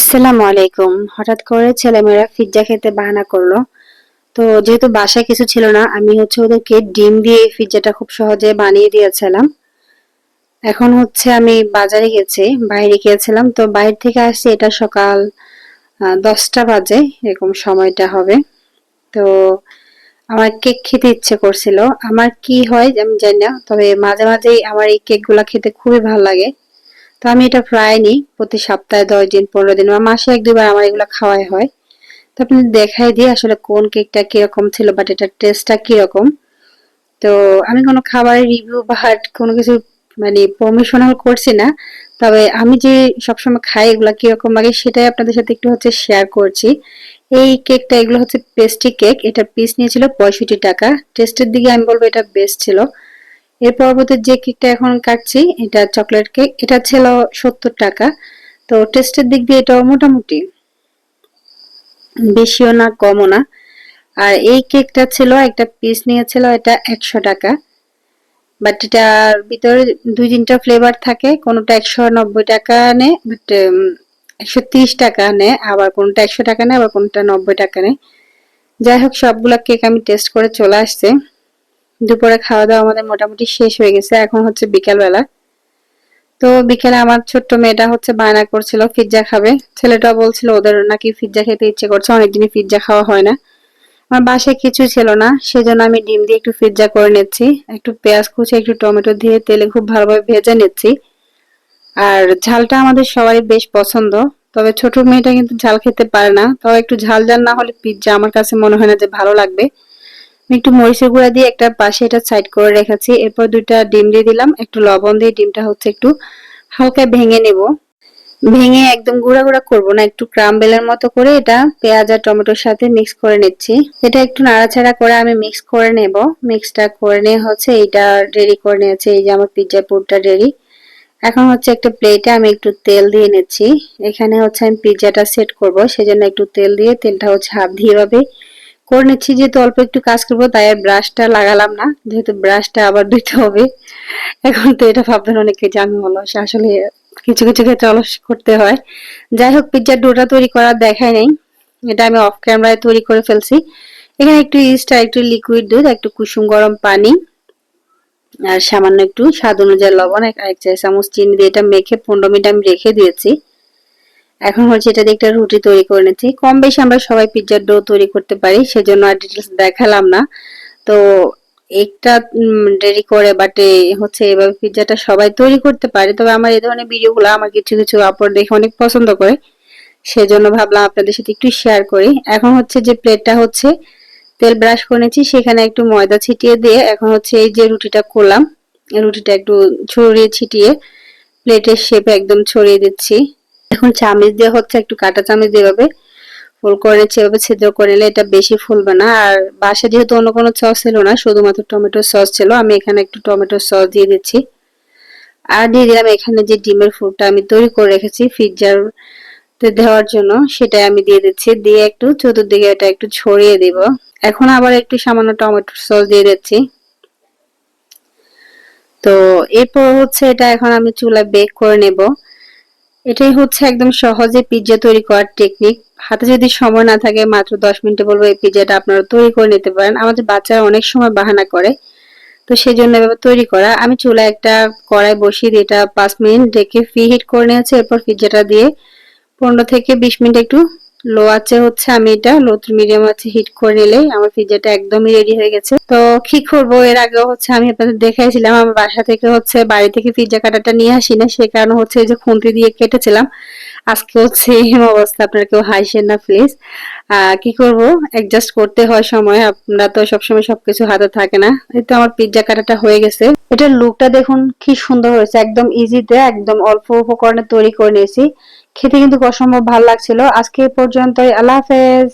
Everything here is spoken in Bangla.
আসসালামু আলাইকুম। হঠাৎ করে ছেলেমেয়েরা পিৎজা খেতে বাহানা করল। তো যেহেতু বাসায় কিছু ছিল না, আমি হচ্ছে ওদেরকে ডিম দিয়ে এই পিৎজাটা খুব সহজে বানিয়ে দিয়েছিলাম। এখন হচ্ছে আমি বাজারে গেছি, বাইরে গিয়েছিলাম। তো বাইরে থেকে আসছি, এটা সকাল দশটা বাজে, এরকম সময়টা হবে। তো আমার কেক খেতে ইচ্ছে করছিল। আমার কি হয় আমি জানি না, তবে মাঝে মাঝেই আমার এই কেকগুলা খেতে খুবই ভালো লাগে। তো আমি এটা প্রায় নিই প্রতি সপ্তাহে দশ দিন, পনেরো দিন বা মাসে এক দুবার আমার এগুলো খাওয়াই হয়। তো আপনি দেখাই দিই আসলে কোন কেকটা কীরকম ছিল বাট এটার টেস্টটা কীরকম। তো আমি কোনো খাবারের রিভিউ বা কোনো কিছু মানে প্রমোশনাল করছি না, তবে আমি যে সবসময় খাই এগুলা কীরকম লাগে সেটাই আপনাদের সাথে একটু হচ্ছে শেয়ার করছি। এই কেকটা এগুলো হচ্ছে পেস্ট্রি কেক এটা পিস নিয়েছিল পঁয়ষট্টি টাকা। টেস্টের দিকে আমি বলব এটা বেস্ট ছিল। এর পরবর্তী যে কেকটা এখন কাটছি, এটা চকলেট কেক। এটা ছিল সত্তর টাকা। তো টেস্টের দিক দিয়ে এটাও মোটামুটি। বেশিও না, কমও না। আর এই কেকটা ছিল, একটা পিস নিয়েছিল, এটা একশো টাকা। বাট এটার ভিতরে দুই তিনটা ফ্লেভার থাকে, কোনোটা একশো নব্বই টাকা নেয় বাট একশো তিরিশ টাকা নেয় আবার কোনটা একশো টাকা নেয় আবার কোনটা নব্বই টাকা নেয় যাই হোক, সবগুলা কেক আমি টেস্ট করে চলে আসছে। দুপুরে খাওয়া দাওয়া আমাদের মোটামুটি শেষ হয়ে গেছে। এখন হচ্ছে বিকালবেলা। তো বিকেলে আমার ছোট্ট মেয়েটা হচ্ছে বায়না করছিল, পিৎজা খাবে। ছেলেটা বলছিল, ওদের নাকি পিৎজা খেতে ইচ্ছে করছে, অনেকদিনই পিৎজা খাওয়া হয় না। আমার বাসায় কিছু ছিল না, সেজন্য আমি ডিম দিয়ে একটু পিৎজা করে নিচ্ছি। একটু পেঁয়াজ কুচি, একটু টমেটো দিয়ে তেলে খুব ভালোভাবে ভেজে নিচ্ছি। আর ঝালটা আমাদের সবারই বেশ পছন্দ, তবে ছোট মেয়েটা কিন্তু ঝাল খেতে পারে না। তবে একটু ঝাল ঝাল না হলে পিৎজা আমার কাছে মনে হয় না যে ভালো লাগবে। একটু মরিচের গুঁড়া দিয়ে একটা পাশে এটা সাইড করে রেখেছি। এরপর দুইটা ডিম দিয়ে দিলাম। একটু লবণ দিয়ে ডিমটা হচ্ছে একটু হালকা ভেঙে নেব। ভেঙে একদম গুঁড়া গুঁড়া করব না, একটু ক্রাম্বেলের মতো করে এটা পেঁয়াজ আর টমেটোর সাথে মিক্স করে নিচ্ছি। এটা একটু নাড়াচাড়া করে আমি মিক্স করে নেব। মিক্সটা করে নিয়ে হচ্ছে এইটা রেডি করে নিয়েছে। এই যে আমার পিৎজা পুরটা রেডি। এখন হচ্ছে একটা প্লেটে আমি একটু তেল দিয়ে নিচ্ছি। এখানে হচ্ছে আমি পিৎজাটা সেট করব, সেজন্য একটু তেল দিয়ে তেলটা হচ্ছে হাফ দিয়ে করে নিচ্ছি, যেহেতু অল্প একটু কাজ করব, তাই আর ব্রাশটা লাগালাম না। যেহেতু ব্রাশটা আবার দিতে হবে, এখন তো এটা ভাববেন অনেকে জানি অলস, আসলে কিছু কিছু ক্ষেত্রে অলস করতে হয়। যাই হোক পিৎজার ডোটা তৈরি করার দেখায় নেই। এটা আমি অফ ক্যামেরায় তৈরি করে ফেলছি। এখানে একটু ইস্ট আর একটু লিকুইড দুধ, একটু কুসুম গরম পানি, আর সামান্য একটু স্বাদ অনুযায়ী লবণ, এক চা চামচ চিনি দিয়ে এটা মেখে পনেরো মিনিট আমি রেখে দিয়েছি। এখন হচ্ছে এটা দিয়ে একটা রুটি তৈরি করে নিচ্ছি। কম বেশি আমরা সবাই পিৎজার ডো তৈরি করতে পারি, সেজন্য আর ডিটেলস দেখালাম না। তো একটা রেডি করে বাট হচ্ছে এভাবে পিৎজাটা সবাই তৈরি করতে পারে। তবে আমার এই ধরনের ভিডিওগুলো আমার কিছু কিছু আপলোড দেখে অনেক পছন্দ করে। সেজন্য ভাবলাম আপনাদের সাথে একটু শেয়ার করি। এখন হচ্ছে যে প্লেটটা হচ্ছে, তেল ব্রাশ করেছি সেখানে একটু ময়দা ছিটিয়ে দিয়ে এখন হচ্ছে এই যে রুটিটা করলাম, রুটিটা একটু ছড়িয়ে ছিটিয়ে প্লেটের শেপে একদম ছড়িয়ে দিচ্ছি। এখন চামিচ দিয়ে হচ্ছে একটু কাটা চামিচ দিয়ে এভাবে ফুল করে নিচ্ছে, এভাবে ছিদ্র করে নিলে এটা বেশি ফুলবে না। আর বাসা যেহেতু অন্য কোনো সস ছিল না, শুধুমাত্র টমেটো সস ছিল, আমি এখানে একটু টমেটো সস দিয়ে দিচ্ছি। আর দিয়ে দিলাম এখানে যে ডিমের ফুলটা আমি তৈরি করে রেখেছি ফ্রিজার দেওয়ার জন্য, সেটাই আমি দিয়ে দিচ্ছি। দিয়ে একটু চতুর্দিকে এটা একটু ছড়িয়ে দিব। এখন আবার একটু সামান্য টমেটো সস দিয়ে দিচ্ছি। তো এরপর হচ্ছে এটা এখন আমি চুলায় বেক করে নেব। এটাই হচ্ছে একদম সহজে পিৎজা তৈরি করার টেকনিক হাতে যদি সময় না থাকে, মাত্র দশ মিনিটে বলব এই পিৎজাটা আপনারা তৈরি করে নিতে পারেন। আমাদের বাচ্চারা অনেক সময় বাহানা করে, তো সেই জন্য এভাবে তৈরি করা। আমি চুলায় একটা কড়াই বসিয়ে দিয়ে এটা পাঁচ মিনিট রেখে ফ্রি হিট করে নিয়েছি। এরপর পিৎজাটা দিয়ে পনেরো থেকে বিশ মিনিট একটু লো আছে হচ্ছে আমি এটা লো মিডিয়াম আছে হিট করে নিলেই আমার পিৎজাটা একদমই রেডি হয়ে গেছে। তো কি করব? এর আগে হচ্ছে আমি আপনাদের দেখাইছিলাম আমার বাসা থেকে হচ্ছে বাড়ি থেকে পিৎজা কাটাটা নিয়ে আসি না, সে কারণে হচ্ছে যে খুন্তি দিয়ে কেটেছিলাম। আজকে হচ্ছে এই অবস্থা, আপনারা কেউ হাসেন না প্লিজ কি করব? অ্যাডজাস্ট করতে হয় সময় আপনারা তো সবসময় সবকিছু হাতে থাকে না। এই তো আমার পিৎজা কাটাটা হয়ে গেছে। এটার লুকটা দেখুন কি সুন্দর হয়েছে, একদম ইজিতে একদম অল্প উপকরণে তৈরি করে নিয়েছি। খেতে কিন্তু অসম্ভব ভালো লাগছিল। আজকে পর্যন্তই, আল্লাহ হাফেজ।